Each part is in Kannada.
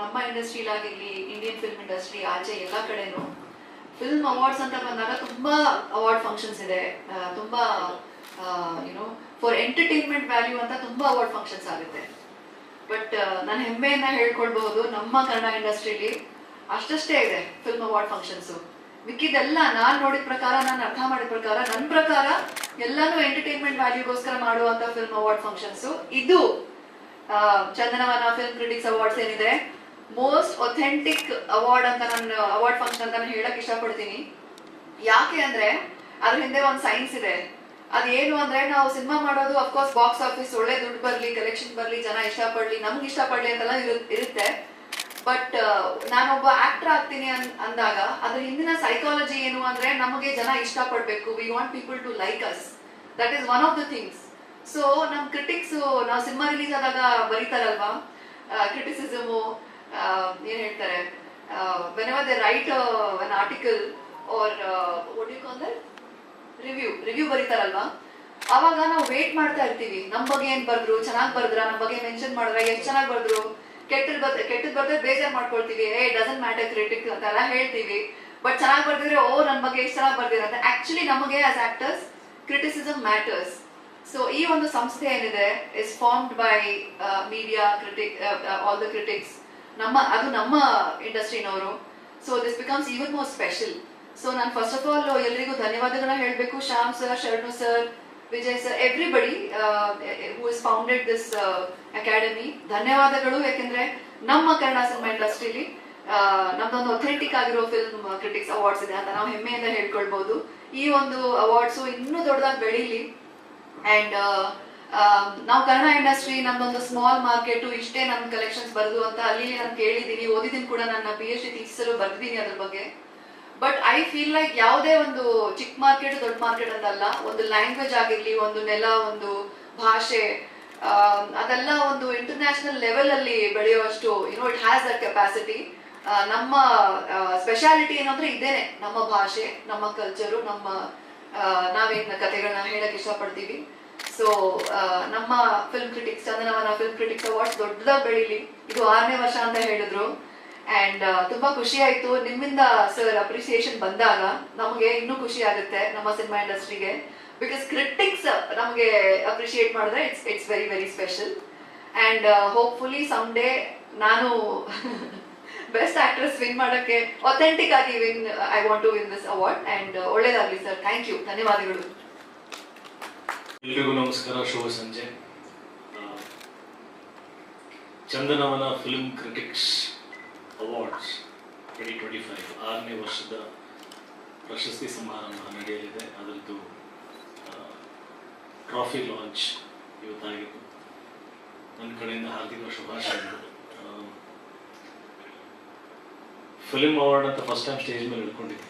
ನಮ್ಮ ಇಂಡಸ್ಟ್ರಿಲಾಗಿರ್ಲಿ ಇಂಡಿಯನ್ ಫಿಲ್ಮ್ ಇಂಡಸ್ಟ್ರಿ ಆಚೆ ಎಲ್ಲ ಕಡೆನೂ ಫಿಲ್ಮ್ ಅವಾರ್ಡ್ಸ್ ಅಂತ ಬಂದಾಗ ತುಂಬಾ ಅವಾರ್ಡ್ ಫಂಕ್ಷನ್ಸ್ ಇದೆ. ತುಂಬಾ ಯುನೋ ಫಾರ್ ಎಂಟರ್ಟೈನ್ಮೆಂಟ್ ವ್ಯಾಲ್ಯೂ ಅಂತ ತುಂಬಾ ಅವಾರ್ಡ್ ಫಂಕ್ಷನ್ಸ್ ಆಗುತ್ತೆ. ಬಟ್ ನಾನು ಹೆಮ್ಮೆಯನ್ನ ಹೇಳ್ಕೊಳ್ಬಹುದು ನಮ್ಮ ಕನ್ನಡ ಇಂಡಸ್ಟ್ರಿಲಿ ಅಷ್ಟಷ್ಟೇ ಇದೆ ಫಿಲ್ಮ್ ಅವಾರ್ಡ್ ಫಂಕ್ಷನ್ಸ್ ಮಿಕ್ಕಿದೆಲ್ಲ ನಾನ್ ನೋಡಿದ ಪ್ರಕಾರ, ನಾನು ಅರ್ಥ ಮಾಡಿದ ಪ್ರಕಾರ ನನ್ನ ಪ್ರಕಾರ ಎಲ್ಲಾನು ಎಂಟರ್ಟೈನ್ಮೆಂಟ್ ವ್ಯಾಲ್ಯೂಗೋಸ್ಕರ ಮಾಡುವಂತ ಫಿಲ್ಮ್ ಅವಾರ್ಡ್ ಫಂಕ್ಷನ್ಸ್ ಇದು ಚಂದನವನ ಫಿಲ್ಮ್ ಕ್ರಿಟಿಕ್ಸ್ ಅವಾರ್ಡ್ಸ್ ಏನಿದೆ ಮೋಸ್ಟ್ ಒಥೆಂಟಿಕ್ ಅವಾರ್ಡ್ ಅಂತ ನಾನು ಅವಾರ್ಡ್ ಫಂಕ್ಷನ್ ಅಂತ ನಾನು ಹೇಳಕ್ ಇಷ್ಟಪಡ್ತೀನಿ. ಯಾಕೆ ಅಂದ್ರೆ, ಅದ್ರ ಹಿಂದೆ ಒಂದು ಸೈನ್ಸ್ ಇದೆ. ಅದೇನು ಅಂದ್ರೆ, ನಾವು ಸಿನಿಮಾ ಮಾಡೋದು ಅಫ್ಕೋರ್ಸ್ ಬಾಕ್ಸ್ ಆಫೀಸ್ ಒಳ್ಳೆ ದುಡ್ಡು ಬರ್ಲಿ ಕಲೆಕ್ಷನ್ ಬರ್ಲಿ, ಜನ ಇಷ್ಟಪಡ್ಲಿ, ನಮ್ಗೆ ಇಷ್ಟಪಡ್ಲಿ ಅಂತೆಲ್ಲ ಇರು- ಇರುತ್ತೆ. ಬಟ್ ನಾನೊಬ್ಬ ಆಕ್ಟರ್ ಆಗ್ತೀನಿ ಅಂದಾಗ, ಅದ್ರ ಹಿಂದಿನ ಸೈಕಾಲಜಿ ಏನು ಅಂದ್ರೆ, ನಮಗೆ ಜನ ಇಷ್ಟಪಡ್ಬೇಕು. We want people to like us that is one of the things so ನಮ್ ಕ್ರಿಟಿಕ್ಸ್ ನಾವು ಸಿನಿಮಾ ರಿಲೀಸ್ ಆದಾಗ ಬರೀತಾರಲ್ವಾ? ಕ್ರಿಟಿಸಿಸಮು ಏನ್ ಹೇಳ್ತಾರೆ? Whenever they write an article or review review ಬರೀತಾರಲ್ವಾ? ಅವಾಗ ನಾವು ವೇಟ್ ಮಾಡ್ತಾ ಇರ್ತೀವಿ. ನಮ್ ಬಗ್ಗೆ ಏನ್ ಬರ್ದ್ರು? ಚೆನ್ನಾಗ್ ಬರ್ದ್ರ? ನಮ್ ಬಗ್ಗೆ ಮೆನ್ಷನ್ ಮಾಡಿದ್ರೆ ಎಷ್ಟು ಚೆನ್ನಾಗ್ ಬರ್ದ್ರು? ಕೆಟ್ಟದ್ ಬರ್, ಕೆಟ್ಟದ್ ಬರ್ದ್ರೆ ಬೇಜಾರ್ ಮಾಡ್ಕೊಳ್ತೀವಿ. ಏ ಡಸನ್ ಮ್ಯಾಟರ್ ಕ್ರಿಟಿಕ್ ಅಂತೆಲ್ಲ ಹೇಳ್ತೀವಿ. ಬಟ್ ಚೆನ್ನಾಗ್ ಬರ್ದಿದ್ರೆ, ಓ, ನನ್ ಬಗ್ಗೆ ಎಷ್ಟ್ ಚೆನ್ನಾಗ್ ಬರ್ದಿರ? ಅಂತ ಆಕ್ಚುಲಿ ನಮಗೆ as actors criticism matters so ಈ ಒಂದು ಸಂಸ್ಥೆ ಏನಿದೆ is formed by media critic all the critics ನಮ್ಮ, ಅದು ನಮ್ಮ ಇಂಡಸ್ಟ್ರಿನವರು. So this becomes even more special so ನಾನು ಫಸ್ಟ್ ಆಫ್ ಆಲ್ ಎಲ್ಲರಿಗೂ ಧನ್ಯವಾದಗಳನ್ನ ಹೇಳಬೇಕು. Shyam sir Sharanu sir Vijay sir everybody who is founded this academy ಧನ್ಯವಾದಗಳು. ಯಾಕೆಂದ್ರೆ ನಮ್ಮ ಕನ್ನಡ ಸಿನಿಮಾ ಇಂಡಸ್ಟ್ರಿಲಿ ನಮ್ದೊಂದು ಅಥೆಂಟಿಕ್ ಆಗಿರೋ ಫಿಲ್ಮ್ ಕ್ರಿಟಿಕ್ಸ್ ಅವಾರ್ಡ್ಸ್ ಇದೆ ಅಂತ ನಾವು ಹೆಮ್ಮೆಯಿಂದ ಹೇಳ್ಕೊಳ್ಬಹುದು ಈ ಒಂದು ಅವಾರ್ಡ್ಸು ಇನ್ನೂ ದೊಡ್ಡದಾಗಿ ಬೆಳೀಲಿ. ಅಂಡ್ ನಾವು ಕನ್ನಡ ಇಂಡಸ್ಟ್ರಿ ನಮ್ದೊಂದು ಸ್ಮಾಲ್ ಮಾರ್ಕೆಟ್ ಇಷ್ಟೇ ನಮ್ ಕಲೆಕ್ಷನ್ಸ್ ಬರೆದು ಅಂತ ಅಲ್ಲಿ ನಾನು ಕೇಳಿದ್ದೀನಿ, ಓದಿದ್ದೀನಿ ಕೂಡ ನನ್ನ ಪಿ ಎಚ್ ಡಿ ಥೀಸಲ್ಲೂ ಬರ್ದಿದ್ದೀನಿ ಅದ್ರ ಬಗ್ಗೆ. ಬಟ್ ಐ ಫೀಲ್ ಲೈಕ್ ಯಾವುದೇ ಒಂದು ಚಿಕ್ಕ ಮಾರ್ಕೆಟ್ ದೊಡ್ಡ ಮಾರ್ಕೆಟ್ ಅಂತಲ್ಲ ಒಂದು ಲ್ಯಾಂಗ್ವೇಜ್ ಆಗಿರ್ಲಿ, ಒಂದು ನೆಲ, ಒಂದು ಭಾಷೆ ಅದೆಲ್ಲ ಒಂದು ಇಂಟರ್ನ್ಯಾಷನಲ್ ಲೆವೆಲ್ ಅಲ್ಲಿ ಬೆಳೆಯುವಷ್ಟು you know it has a capacity ನಮ್ಮ ಸ್ಪೆಷಾಲಿಟಿ ಏನಂದ್ರೆ ಇದೇನೆ, ನಮ್ಮ ಭಾಷೆ, ನಮ್ಮ ಕಲ್ಚರು ನಮ್ಮ ನಾವೇನ್ ಕಥೆಗಳನ್ನ ಹೇಳಕ್ ಇಷ್ಟಪಡ್ತೀವಿ. ಸೊ ನಮ್ಮ film critics Chandanavana film critics awards ದೊಡ್ಡದಾಗಿ ಬೆಳೀಲಿ. ಇದು ಆರನೇ ವರ್ಷ ಅಂತ ಹೇಳಿದ್ರು. ಅಂಡ್ ತುಂಬಾ ಖುಷಿ ಆಯ್ತು. ನಿಮ್ಮಿಂದ ಸರ್ ಅಪ್ರಿಸಿಯೇಷನ್ ಬಂದಾಗ ನಮಗೆ ಇನ್ನೂ ಖುಷಿ ಆಗುತ್ತೆ ನಮ್ಮ ಸಿನಿಮಾ ಇಂಡಸ್ಟ್ರಿಗೆ ಬಿಕಾಸ್ ಕ್ರಿಟಿಕ್ಸ್ ನಮಗೆ ಅಪ್ರಿಷಿಯೇಟ್ ಮಾಡಿದ್ರೆ it's it's very very special and hopefully some day ನಾನು ಬೆಸ್ಟ್ ಆಕ್ಟ್ರೆಸ್ ವಿನ್ ಮಾಡೋಕ್ಕೆ ಅಥೆಂಟಿಕ್ ಆಗಿ win I want to win this award and ಒಳ್ಳೇದಾಗಲಿ ಸರ್ ಥ್ಯಾಂಕ್ ಯು ಧನ್ಯವಾದಗಳು. ಎಲ್ರಿಗೂ ನಮಸ್ಕಾರ, ಶುಭ ಸಂಜೆ. Chandanavana film critics awards twenty twenty five ಆರನೇ ವರ್ಷದ ಪ್ರಶಸ್ತಿ ಸಮಾರಂಭ ನಡೆಯಲಿದೆ. ಅದರದ್ದು ಟ್ರಾಫಿ ಲಾಂಚ್ ಇವತ್ತಾಗಿತ್ತು. ನನ್ನ ಕಡೆಯಿಂದ ಹಾರ್ದಿಕ ಶುಭಾಶಯಗಳು. ಫಿಲ್ಮ್ ಅವಾರ್ಡ್ ಅಂತ ಫಸ್ಟ್ ಟೈಮ್ ಸ್ಟೇಜ್ ಮೇಲೆ ಹಿಡ್ಕೊಂಡಿದ್ದೀನಿ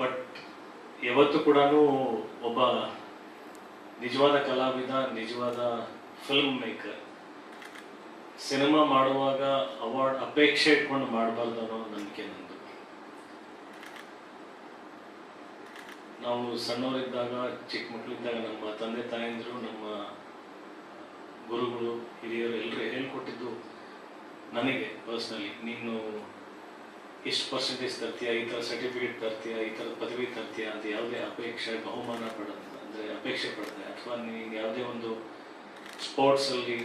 ಬಟ್ ಯಾವತ್ತೂ ಕೂಡ ಒಬ್ಬ ನಿಜವಾದ ಕಲಾವಿದ, ನಿಜವಾದ ಫಿಲ್ಮ್ ಮೇಕರ್ ಸಿನಿಮಾ ಮಾಡುವಾಗ ಅವಾರ್ಡ್ ಅಪೇಕ್ಷೆ ಇಟ್ಕೊಂಡು ಮಾಡಬಾರ್ದು ಅನ್ನೋ ನಂಬಿಕೆ ನಂದು. ನಾವು ಸಣ್ಣವರಿದ್ದಾಗ ಚಿಕ್ಕ ಮಕ್ಕಳಿದ್ದಾಗ ನಮ್ಮ ತಂದೆ ತಾಯಂದಿರು, ನಮ್ಮ ಗುರುಗಳು, ಹಿರಿಯರು ಎಲ್ಲರೂ ಹೇಳ್ಕೊಟ್ಟಿದ್ದು ನನಗೆ ಪರ್ಸ್ನಲಿ ನೀನು ಇಷ್ಟು ಪರ್ಸೆಂಟೇಜ್ ತರ್ತೀಯ? ಈ ಥರ ಸರ್ಟಿಫಿಕೇಟ್ ತರ್ತೀಯಾ? ಈ ಥರ ಪದವಿ ತರ್ತೀಯ? ಅಂತ ಯಾವುದೇ ಅಪೇಕ್ಷೆ, ಬಹುಮಾನ ಪಡೋದು, ಅಂದರೆ ಅಪೇಕ್ಷೆ ಪಡುತ್ತೆ ಅಥವಾ ನಿನಗೆ ಯಾವುದೇ ಒಂದು ಸ್ಪೋರ್ಟ್ಸಲ್ಲಿ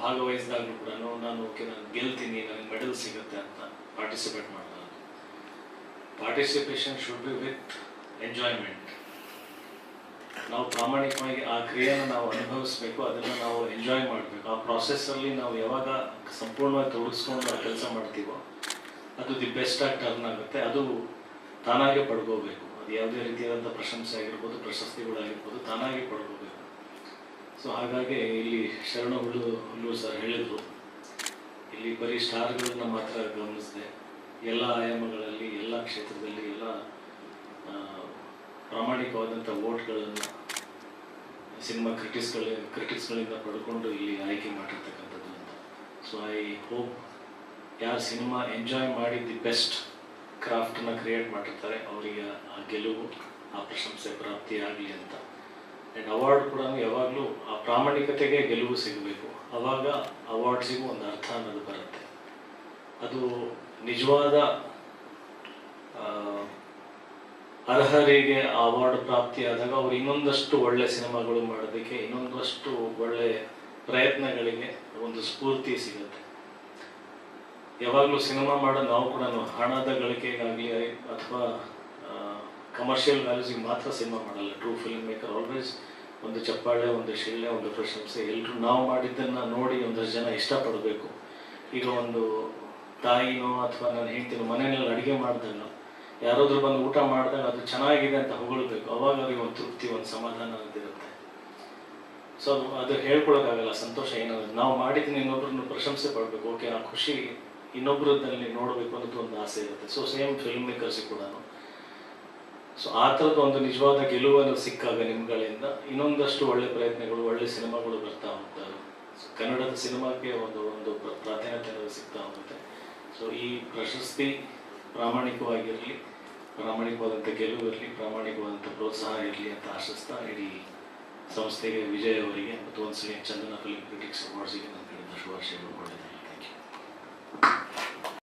ಭಾಗವಹಿಸಿದಾಗಲೂ ಕೂಡ ನಾನು ಓಕೆ, ನಾನು ಗೆಲ್ತೀನಿ, ನನಗೆ ಮೆಡಲ್ ಸಿಗುತ್ತೆ ಅಂತ ಪಾರ್ಟಿಸಿಪೇಟ್ ಮಾಡೋದು participation should be with enjoyment ನಾವು ಪ್ರಾಮಾಣಿಕವಾಗಿ ಆ ಕ್ರಿಯೆಯನ್ನು ನಾವು ಅನುಭವಿಸ್ಬೇಕು, ಅದನ್ನು ನಾವು ಎಂಜಾಯ್ ಮಾಡಬೇಕು. ಆ ಪ್ರಾಸೆಸ್ಸಲ್ಲಿ ನಾವು ಯಾವಾಗ ಸಂಪೂರ್ಣವಾಗಿ ತೊಡಗಿಸ್ಕೊಂಡು ಕೆಲಸ ಮಾಡ್ತೀವೋ ಅದು ದಿ ಬೆಸ್ಟ್ ಆಗಿ ಟರ್ನ್ ಆಗುತ್ತೆ ಅದು ತಾನಾಗೆ ಪಡ್ಕೋಬೇಕು. ಅದು ಯಾವುದೇ ರೀತಿಯಾದಂಥ ಪ್ರಶಂಸೆ ಆಗಿರ್ಬೋದು, ಪ್ರಶಸ್ತಿಗಳಾಗಿರ್ಬೋದು, ತಾನಾಗೆ ಪಡ್ಕೋಬೇಕು. ಸೊ ಹಾಗಾಗಿ ಇಲ್ಲಿ ಶರಣ ಹುಲ್ಲು ಹುಲ್ಲು ಸರ್ ಹೇಳಿದ್ರು. ಇಲ್ಲಿ ಬರೀ ಸ್ಟಾರ್ಗಳನ್ನ ಮಾತ್ರ ಗಮನಿಸಿದೆ. ಎಲ್ಲ ಆಯಾಮಗಳಲ್ಲಿ, ಎಲ್ಲ ಕ್ಷೇತ್ರದಲ್ಲಿ, ಎಲ್ಲ ಪ್ರಾಮಾಣಿಕವಾದಂಥ ಓಟ್ಗಳನ್ನು ಸಿನಿಮಾ ಕ್ರಿಟಿಕ್ಸ್ಗಳ ಕ್ರಿಟಿಕ್ಸ್ಗಳಿಂದ ಪಡ್ಕೊಂಡು ಇಲ್ಲಿ ಆಯ್ಕೆ ಮಾಡಿರ್ತಕ್ಕಂಥದ್ದು ಅಂತ. ಸೊ ಐ ಹೋಪ್ ಯಾರು ಸಿನಿಮಾ ಎಂಜಾಯ್ ಮಾಡಿ ದಿ ಬೆಸ್ಟ್ ಕ್ರಾಫ್ಟನ್ನ ಕ್ರಿಯೇಟ್ ಮಾಡಿರ್ತಾರೆ, ಅವರಿಗೆ ಆ ಗೆಲುವು, ಆ ಪ್ರಶಂಸೆ ಪ್ರಾಪ್ತಿಯಾಗಲಿ ಅಂತ. ಆ್ಯಂಡ್ ಅವಾರ್ಡ್ ಕೂಡ ಯಾವಾಗಲೂ ಆ ಪ್ರಾಮಾಣಿಕತೆಗೆ ಗೆಲುವು ಸಿಗಬೇಕು. ಅವಾಗ ಅವಾರ್ಡ್ಸಿಗೂ ಒಂದು ಅರ್ಥ ಅನ್ನೋದು ಬರುತ್ತೆ. ಅದು ನಿಜವಾದ ಅರ್ಹರಿಗೆ ಆ ಅವಾರ್ಡ್ ಪ್ರಾಪ್ತಿಯಾದಾಗ ಅವ್ರು ಇನ್ನೊಂದಷ್ಟು ಒಳ್ಳೆ ಸಿನಿಮಾಗಳು ಮಾಡೋದಕ್ಕೆ, ಇನ್ನೊಂದಷ್ಟು ಒಳ್ಳೆ ಪ್ರಯತ್ನಗಳಿಗೆ ಒಂದು ಸ್ಫೂರ್ತಿ ಸಿಗುತ್ತೆ. ಯಾವಾಗಲೂ ಸಿನಿಮಾ ಮಾಡೋ ನಾವು ಕೂಡ ಹಣದ ಗಳಿಕೆಗಾಗಲಿ ಅಥವಾ ಕಮರ್ಷಿಯಲ್ ವ್ಯಾಲ್ಯೂಸಿಗೆ ಮಾತ್ರ ಸಿನಿಮಾ ಮಾಡಲ್ಲ. ಟ್ರೂ ಫಿಲ್ಮ್ ಮೇಕರ್ ಆಲ್ವೇಸ್ ಒಂದು ಚಪ್ಪಾಳೆ, ಒಂದು ಶಿಳ್ಳೆ, ಒಂದು ಪ್ರಶಂಸೆ. ಎಲ್ಲರೂ ನಾವು ಮಾಡಿದ್ದನ್ನು ನೋಡಿ ಒಂದಷ್ಟು ಜನ ಇಷ್ಟಪಡಬೇಕು. ಈಗ ಒಂದು ತಾಯಿನೋ ಅಥವಾ ನಾನು ಹೆಂಡ್ತಿನೋ ಮನೆಯಲ್ಲಿ ಅಡುಗೆ ಮಾಡಿದಾಗ ಯಾರಾದರೂ ಬಂದು ಊಟ ಮಾಡಿದಾಗ ಅದು ಚೆನ್ನಾಗಿದೆ ಅಂತ ಹೊಗಳ್ಬೇಕು. ಅವಾಗ ಅವ್ರಿಗೆ ಒಂದು ತೃಪ್ತಿ, ಒಂದು ಸಮಾಧಾನ ಅಂತಿರುತ್ತೆ ಸೊ ಅದು ಹೇಳ್ಕೊಳಕ್ಕಾಗಲ್ಲ, ಸಂತೋಷ ಏನಾದ್ರು. ನಾವು ಮಾಡಿದ್ದೀನಿ ಇನ್ನೊಬ್ರನ್ನ ಪ್ರಶಂಸೆ ಪಡಬೇಕು. ಓಕೆ ಆ ಖುಷಿ ಇನ್ನೊಬ್ಬರದಲ್ಲಿ ನೋಡಬೇಕು ಅನ್ನೋದು ಒಂದು ಆಸೆ ಇರುತ್ತೆ. ಸೊ ಸೇಮ್ ಫಿಲ್ಮ್ ಮೇಕರ್ಸಿಗೆ ಕೂಡ ಸೊ ಆ ಥರದ ಒಂದು ನಿಜವಾದ ಗೆಲುವನ್ನು ಸಿಕ್ಕಾಗ ನಿಮ್ಗಳಿಂದ ಇನ್ನೊಂದಷ್ಟು ಒಳ್ಳೆ ಪ್ರಯತ್ನಗಳು, ಒಳ್ಳೆ ಸಿನಿಮಾಗಳು ಬರ್ತಾ ಹೋಗ್ತವೆ ಕನ್ನಡದ ಸಿನಿಮಾಕ್ಕೆ ಒಂದು ಒಂದು ಪ್ರ- ಪ್ರಾಧಾನ್ಯತೆ ಸಿಗ್ತಾ ಹೋಗುತ್ತೆ ಸೊ ಈ ಪ್ರಶಸ್ತಿ ಪ್ರಾಮಾಣಿಕವಾಗಿರಲಿ, ಪ್ರಾಮಾಣಿಕವಾದಂಥ ಗೆಲುವು ಇರಲಿ, ಪ್ರಾಮಾಣಿಕವಾದಂಥ ಪ್ರೋತ್ಸಾಹ ಇರಲಿ ಅಂತ ಆಶಿಸ್ತಾ ಇಡೀ ಸಂಸ್ಥೆಗೆ ವಿಜಯ್ ಅವರಿಗೆ ಮತ್ತು ಒಂದ್ಸಲಿ ಚಂದನ ಫಿಲ್ಮ್ ಕ್ರಿಟಿಕ್ಸ್ ಅವಾರ್ಡ್ಸಿಗೆ ನನ್ನ ಕಡೆಯಿಂದ ಶುಭಾಶಯಗಳು